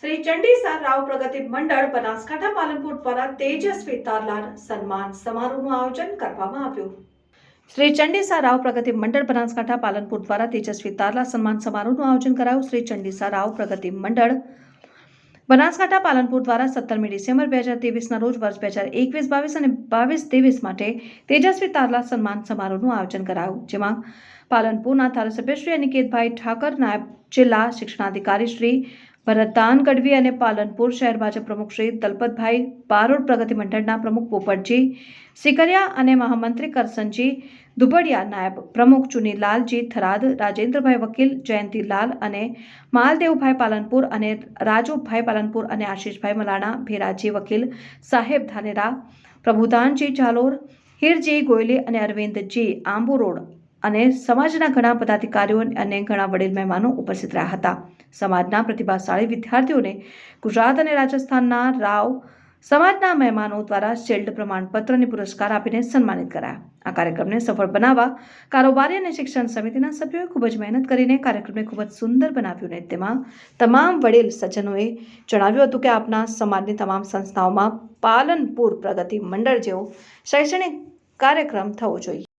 શ્રી ચંડીસા રાવ પ્રગતિ મંડળ બનાસકાંઠા પાલનપુર દ્વારા તેજસ્વી તારલાર સન્માન સમારોહનું આયોજન કરવામાં આવ્યું. શ્રી ચંડીસા રાવ પ્રગતિ મંડળ બનાસકાંઠા પાલનપુર દ્વારા તેજસ્વી તારલા સન્માન સમારોહનું આયોજન કરાયું. શ્રી ચંડીસા રાવ પ્રગતિ મંડળ બનાસકાંઠા પાલનપુર દ્વારા સત્તરમી ડિસેમ્બર બે હજાર તેવીસના રોજ વર્ષ બે હજાર એકવીસ, બાવીસ અને બાવીસ ત્રેવીસ માટે તેજસ્વી તારલા સન્માન સમારોહનું આયોજન કરાયું, જેમાં પાલનપુરના ધારાસભ્ય શ્રી અનિકેતભાઈ ઠાકર, નાયબ જિલ્લા શિક્ષણાધિકારી શ્રી ભરતદાન ગઢવી અને પાલનપુર શહેર ભાજપ પ્રમુખ શ્રી દલપતભાઈ બારોડ પ્રગતિ મંડળના પ્રમુખ પોપટજી સિકરિયા અને મહામંત્રી કરસનજી દુબડિયા નાયબ પ્રમુખ ચુનીલાલજી થરાદ, રાજેન્દ્રભાઈ વકીલ જયંતિલાલ અને માલદેવભાઈ પાલનપુર અને રાજુભાઈ પાલનપુર અને આશીષભાઈ મલાણા, ભેરાજી વકીલ સાહેબ ધાનેરા પ્રભુદાનજી ઝાલોર, હીરજી ગોયલી અને અરવિંદજી આંબુ રોડ અને સમાજના ઘણા પદાધિકારીઓ અને ઘણા વડીલ મહેમાનો ઉપસ્થિત રહ્યા હતા. સમાજના પ્રતિભાશાળી વિદ્યાર્થીઓને ગુજરાત અને રાજસ્થાનના રાવ સમાજના મહેમાનો દ્વારા શિલ્ડ પ્રમાણપત્ર અને પુરસ્કાર આપીને સન્માનિત કરાયા. આ કાર્યક્રમને સફળ બનાવવા કારોબારી અને શિક્ષણ સમિતિના સભ્યોએ ખૂબ જ મહેનત કરીને કાર્યક્રમને ખૂબ જ સુંદર બનાવ્યું અને તેમાં તમામ વડીલ સજ્જનોએ જણાવ્યું હતું કે આપના સમાજની તમામ સંસ્થાઓમાં પાલનપુર પ્રગતિ મંડળ જેવો શૈક્ષણિક કાર્યક્રમ થવો જોઈએ.